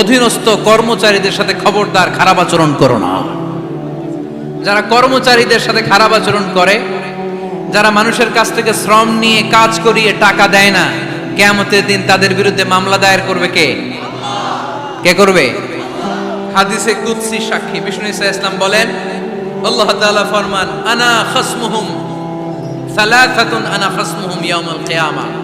অধীনস্থ কর্মচারীদের সাথে খবরদার, খারাপ আচরণ করো না। যারা কর্মচারীদের সাথে খারাপ আচরণ করে, যারা মানুষের কাছ থেকে শ্রম নিয়ে কাজ করিয়ে টাকা দেয় না, কেয়ামতের দিন তাদের বিরুদ্ধে মামলা দায়ের করবে কে? কে করবে? হাদিসে কুদসি সাক্ষী, বিষ্ণু ইসা ইসলাম বলেন, আল্লাহ তাআলা ফরমান, আনা খাসমুহুম সালাসাতুন, আনা খাসমুহুম ইয়াউমাল কিয়ামা।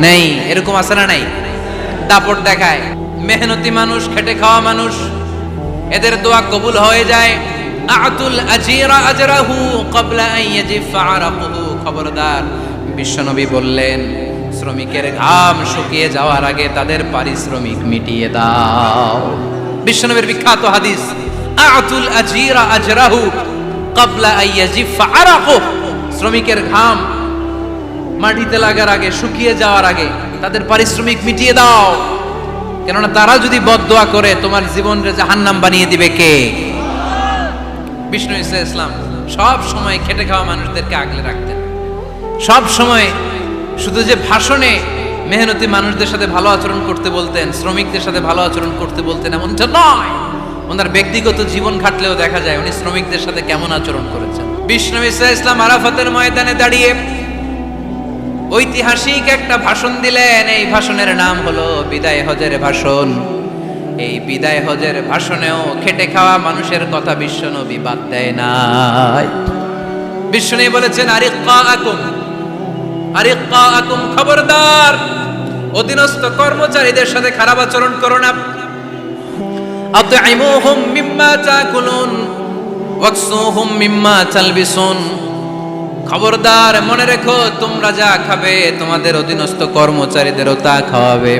নেই, এরকম আছে না নাই? দাপট দেখায়। মেহনতি মানুষ, খেটে খাওয়া মানুষ, এদের দোয়া কবুল হয়ে যায়। আতুল আজিরা আজরাহু আন ইয়াজিফা খবরদার। বিশ্বনবী বললেন, শ্রমিকের ঘাম শুকিয়ে যাওয়ার আগে তাদের পারিশ্রমিক মিটিয়ে দাও। বিশ্বনবীর বিখ্যাত হাদিস, আতুল আজিরা আজরাহু ক্বাবলা আন ইয়াজিফা আরাকুহু শ্রমিকের ঘাম মাটিতে লাগার আগে, শুকিয়ে যাওয়ার আগে তাদের পারিশ্রমিক মিটিয়ে দাও। কেননা তারা যদি বদদোয়া করে, তোমার জীবনকে জাহান্নাম বানিয়ে দিবে কে? বিষ্ণু ইসা ইসলাম সব সময় খেটে খাওয়া মানুষদেরকে আগলে রাখতেন। সব সময় শুধু যে ভাষণে মেহনতি মানুষদের সাথে ভালো আচরণ করতে বলতেন, শ্রমিকদের সাথে ভালো আচরণ করতে বলতেন এমনটা নয়। ওনার ব্যক্তিগত জীবন ঘাটলেও দেখা যায় উনি শ্রমিকদের সাথে কেমন আচরণ করেছেন। বিষ্ণু ইসা ইসলাম আরাফাতের ময়দানে দাঁড়িয়ে ঐতিহাসিক একটা ভাষণ দিলেন। এই ভাষণের নাম হলো বিদায় হজের ভাষণ। এই বিদায় হজের ভাষণেও খেটে খাওয়া মানুষের কথা বিশ্বনবী বাদ দেয় নাই। বিশ্বনবী বলেছেন আরিক্কা আকুম আরিক্কা আকুম খবরদার। অধীনস্থ কর্মচারীদের সাথে খারাপ আচরণ করো না। আতইমুহুম মিম্মা তাকুলুন ওয়াকসুহুম মিম্মা তালবিসুন। খবরদার, মনে রেখো, তোমরা যা খাবে, তোমাদের অধীনস্থ কর্মচারীদেরও তা খাওয়াবে।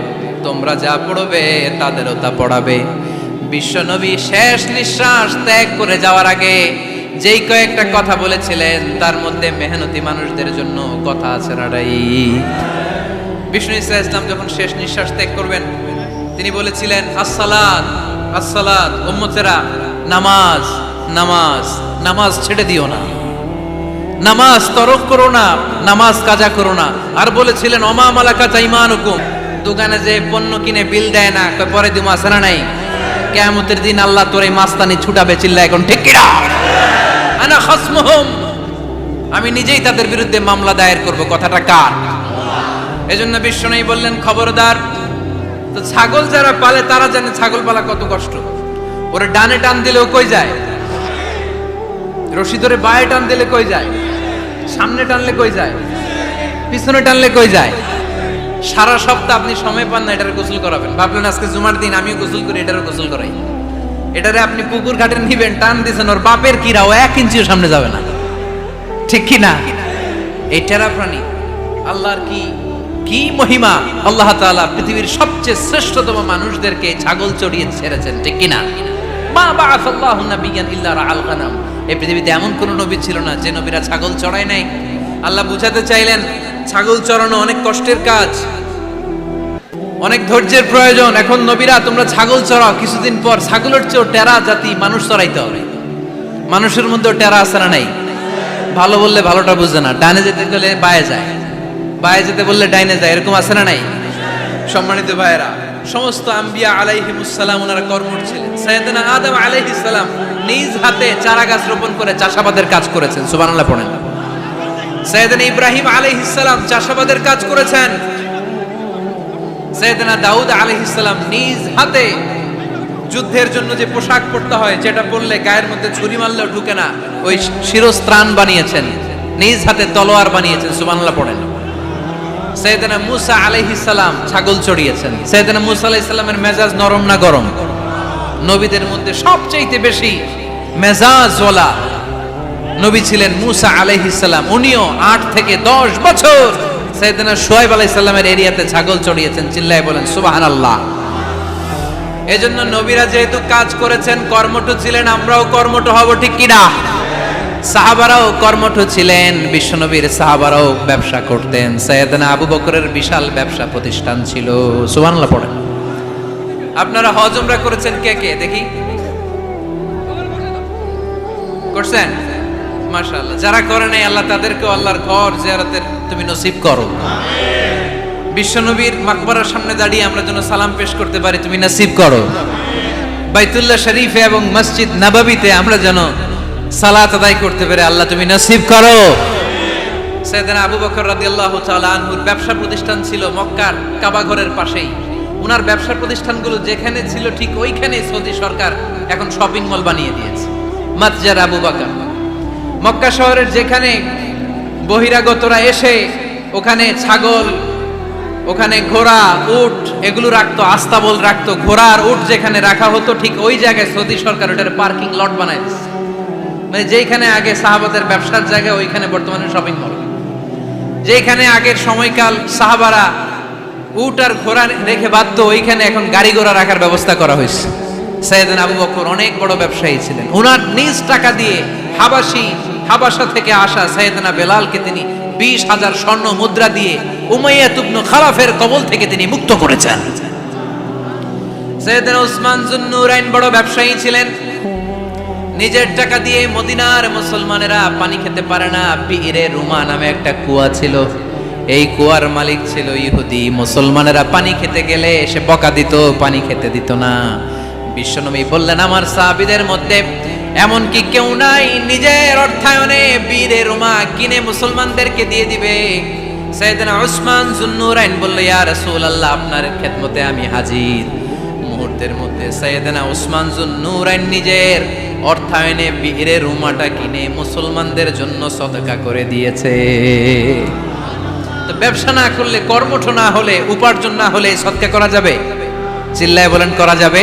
তোমরা যা পড়বে, তাদেরও তা পড়াবে। বিশ্বনবী শেষ নিঃশ্বাস ত্যাগ করে যাওয়ার আগে যেই কয়েকটা কথা বলেছিলেন, তার মধ্যে মেহনতি মানুষদের জন্য কথা আছে রাডাই বিষ্ণু ইসা ইসলাম যখন শেষ নিঃশ্বাস ত্যাগ করবেন, তিনি বলেছিলেন আসসালাদ আসসালাদ উম্মতেরা, নামাজ নামাজ নামাজ ছেড়ে দিও না। নামাজ তরক করো না, নামাজ কাজা করো না। আর বলেছিলেন, অমা মালাকা চাইমান হুকুম দোকানে যে পণ্য কিনে বিল দেয় না পরে দিমা আসে না নাই। কেয়ামতের দিন আল্লাহ তোর এই মাস্তানি ছুটাবে চিল্লা এখন, ঠিক আনা খাসমুহুম। আমি নিজেই তাদের বিরুদ্ধে মামলা দায়ের করব, কথাটা কার? এই এজন্য বিশ্বনবী বললেন, খবরদার, তো ছাগল যারা পালে তারা জানে ছাগল পালা কত কষ্ট। ওরে ডানে টান দিলেও কই যায়? রশি ধরে বায়ে টান দিলে কই যায়? সামনে টানলে কই যায়? পিছনে টানলে কই যায়? সারা সপ্তাহ আপনি সময় পান না এটার গোসল করাবেন। ভাবলেন আজকে জুমার দিন, আমিও গোসল করি, এটারও গোসল করাই। এটারে আপনি পুকুর ঘাটে নিবেন, টান দিছেন, ওর বাপের কিরা ও এক ইঞ্চিও সামনে যাবে না। ঠিক কি না? এই প্রাণী, আল্লাহর কি কি মহিমা? আল্লাহ তাআলা পৃথিবীর সবচেয়ে শ্রেষ্ঠতম মানুষদেরকে ছাগল চড়িয়ে ছেড়েছেন, ঠিক কি না? মা বাআসাল্লাহু নাবিয়ান ইল্লা রাআল গানাম। এই পৃথিবীতে এমন কোনো নবী ছিল না যে নবীরা ছাগল চড়ায় নাই? আল্লাহ বুঝাতে চাইলেন, ছাগল চড়ানো অনেক কষ্টের কাজ, অনেক ধৈর্যের প্রয়োজন। এখন নবীরা, তোমরা ছাগল চড়াও, কিছুদিন পর ছাগলের চেয়েও টেরা জাতি মানুষ চড়াইতে হবে। মানুষের মধ্যেও টেরা আছে না নাই? ভালো বললে ভালোটা বুঝে না, ডানে যেতে গেলে বায়ে যায়। বায়ে যেতে বললে ডাইনে যায়, এরকম আছে না নাই? সম্মানিত ভাইয়েরা, সমস্ত আম্বিয়া আলাইহিমুসালাম ওনারা কর্মঠ ছিলেন। সৈয়দনা আদম আলাইহিস সালাম নিজ হাতে চারা গাছ রোপণ করে চাষাবাদের কাজ করেছেন। সুবহানাল্লাহ পড়েন। সৈয়দনা ইব্রাহিম আলাইহিস সালাম চাষাবাদের কাজ করেছেন। সৈয়দনা দাউদ আলাইহিস সালাম নিজ হাতে যুদ্ধের জন্য যে পোশাক পরতে হয়, যেটা পরলে গায়ের মধ্যে ছুরি মারলেও ঢুকে না, ওই শিরস্ত্রাণ বানিয়েছেন। নিজ হাতে তলোয়ার বানিয়েছেন, সুবহানাল্লাহ পড়েন। সৈয়দনা মুসা আলাইহিসসালাম ছাগল চড়িয়েছেন। সৈয়দনা মুসা আলাইহিস মেজাজ নরম না গরম? নবীদের মধ্যে সবচেয়ে বেশি মেজাজওয়ালা নবী ছিলেন মুসা আলাইহিস সালাম। উনিও আট থেকে দশ বছর সৈয়দনা সোহাইব আলাইহিস সালামের এরিয়াতে ছাগল চড়িয়েছেন, চিল্লায় বলেন, সুবহানাল্লাহ। এজন্য নবীরা যেহেতু কাজ করেছেন, কর্মঠ ছিলেন, আমরাও কর্মঠ হব, ঠিক কিনা? সাহাবারাও কর্মঠ ছিলেন, বিশ্বনবীর সাহাবারাও ব্যবসা করতেন। সৈয়দনা আবু বকরের বিশাল ব্যবসা প্রতিষ্ঠান ছিল। সুবহানাল্লাহ, পড়েন। আপনারা হজমরা করেছেন কে কে? দেখি। করছেন? মাশাআল্লাহ। যারা করে নাই, আল্লাহ তাদেরকে আল্লাহর ঘর জিয়ারতের তুমি নসিব করো। বিশ্বনবীর মাকবরার সামনে দাঁড়িয়ে আমরা যেন সালাম পেশ করতে পারি, তুমি নসিব করো। বাইতুল্লাহ শরীফে এবং মসজিদ নাবাবিতে আমরা যেন সালাত আদায় করতে পারি আল্লাহ তুমি নসিব করো। সৈয়দনা আবু বকর রাদিয়াল্লাহু তাআলা আনহুর ব্যবসা প্রতিষ্ঠান ছিল মক্কার কাবা ঘরের পাশেই। ওনার ব্যবসা প্রতিষ্ঠানগুলো যেখানে ছিল ঠিক ওইখানে সৌদি সরকার এখন শপিং মল বানিয়ে দিয়েছে। মাতজার আবু বকর। মক্কা শহরের যেখানে বহিরাগতরা এসে ওখানে ছাগল, ওখানে ঘোড়া, উট, এগুলো রাখতো, আস্তাবল রাখতো, ঘোড়া আর উট যেখানে রাখা হতো, ঠিক ওই জায়গায় সৌদি সরকার ওটার পার্কিং লট বানায় মানে যেখানে আগে সাহাবাদের ব্যবসার জায়গা ওইখানে বর্তমানে শপিং মল যেখানে আগের সময়কাল সাহাবারা উট আর ঘোড়া রেখে বাধ্য ওইখানে এখন গাড়ি ঘোড়া রাখার ব্যবস্থা করা হয়েছে। সৈয়দিন আবু বকর অনেক বড় ব্যবসায়ী ছিলেন। ওনার নিজ টাকা দিয়ে হাবাসি, হাবাসা থেকে আসা সৈয়দনা বেলালকে তিনি বিশ হাজার স্বর্ণ মুদ্রা দিয়ে উমাইয়া তুবনু খালাফের কবল থেকে তিনি মুক্ত করেছেন। সৈয়দনা উসমান জুন্নুরাইন বড় ব্যবসায়ী ছিলেন। নিজের টাকা দিয়ে মদিনার মুসলমানেরা পানি খেতে পারে না। পীরে রুমা নামে একটা কুয়া ছিল। এই কুয়ার মালিক ছিল ইহুদি। মুসলমানেরা পানি খেতে গেলে সে বকা দিত, পানি খেতে দিত না। বিশ্বনবী বললেন, আমার সাহাবীদের মধ্যে এমন কি কেউ নাই, নিজের অর্থায়নে বীরে রুমা কিনে মুসলমানদেরকে দিয়ে দিবে। সাইয়েদনা উসমান জুন্নুরাইন বলল, ইয়া রাসূলুল্লাহ, আপনার খেদমতে আমি হাজির। মুহূর্তের মধ্যে সৈয়দনা ওসমান জুন্নুরাইন নিজের অর্থায়নে বীরে রুমাটা কিনে মুসলমানদের জন্য সদকা করে দিয়েছে। তো ব্যবসা না করলে, কর্মঠ না হলে, উপার্জন না হলে সদকা করা যাবে? চিল্লায় বলেন, করা যাবে?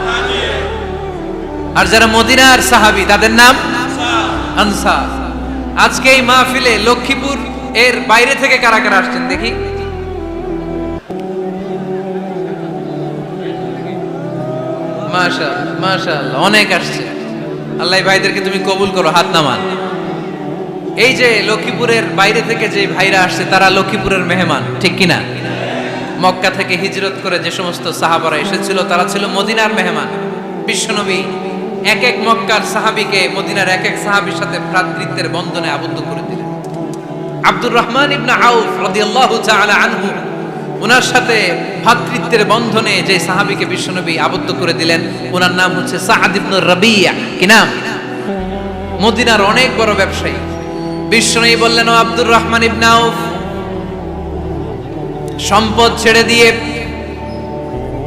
আর যারা মদিনার সাহাবি, তাদের নাম আনসার। আজকে এই মাহফিলে লক্ষ্মীপুর এর বাইরে থেকে কারা কারা আসছেন দেখি। মাশাআল্লাহ অনেক আসছে। আল্লাহ ভাইদেরকে তুমি কবুল করো, হাত নামান। এই যে লক্ষ্মীপুরের বাইরে থেকে যে ভাইরা আসছে, তারা লক্ষ্মীপুরের মেহমান, ঠিক কিনা? মক্কা থেকে হিজরত করে যে সমস্ত সাহাবারা এসেছিল, তারা ছিল মদিনার মেহমান। বিশ্বনবী এক এক মক্কার সাহাবীকে মদিনার এক এক সাহাবীর সাথে ভ্রাতৃত্বের বন্ধনে আবদ্ধ করে দিলেন। আব্দুর রহমান ইবনা আউফ রাদিয়াল্লাহু তাআলা আনহু ওনার সাথে ভ্রাতৃত্বের বন্ধনে যে সাহাবীকে বিশ্বনবী আবদ্ধ করে দিলেন, ওনার নাম হচ্ছে সাআদ ইবনে রাবিয়া। কি নাম? মদিনার অনেক বড় ব্যবসায়ী। বিশ্বনবী বললেন, ও আব্দুর রহমান ইবনে আউফ, সম্পদ ছেড়ে দিয়ে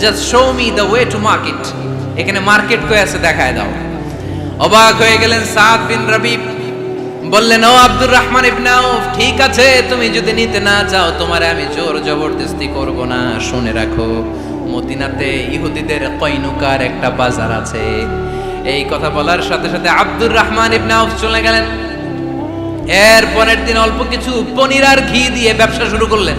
just show me the way to market এখানে মার্কেট কই আছে দেখায় দাও। অবাক হয়ে গেলেন সাদ বিন রবিব। বললেন, ও আব্দুর রহমান ইবনে আউফ, ঠিক আছে, তুমি যদি নিতে না চাও, তোমারে আমি জোর জবরদস্তি করব না। শুনে রাখো, মদিনাতে ইহুদিদের কয়নুকার একটা বাজার আছে। এই কথা বলার সাথে সাথে আব্দুর রহমান ইবনে আউফ চলে গেলেন। এর পরের দিন অল্প কিছু পনির আর ঘি দিয়ে ব্যবসা শুরু করলেন।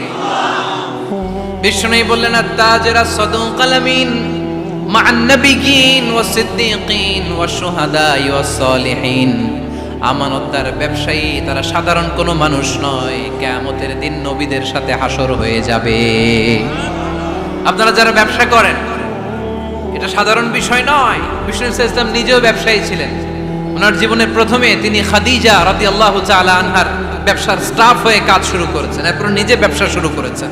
বিষ্ণুই বললেন, আত্তাজেরা আন্নাবিয়িন ওয়াস সিদ্দিকিন ওয়াস শুহাদা ওয়াস সালিহিন। আমানতদার ব্যবসায়ী, তারা সাধারণ কোনো মানুষ নয়, কিয়ামতের দিন নবীদের সাথে হাসর হয়ে যাবে। আপনারা যারা ব্যবসা করেন, এটা সাধারণ বিষয় নয়, বিষ্ণু ইসলাম নিজেও ব্যবসায়ী ছিলেন। ওনার জীবনের প্রথমে তিনি খাদিজা রাদি আল্লাহ আনহার ব্যবসার স্টাফ হয়ে কাজ শুরু করেছেন, এরপর নিজে ব্যবসা শুরু করেছেন।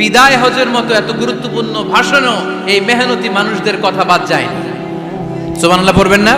বিদায় হজের মতো এত গুরুত্বপূর্ণ ভাষণও এই মেহনতি মানুষদের কথা বাদ যায় সোমান্লা পড়বেন না?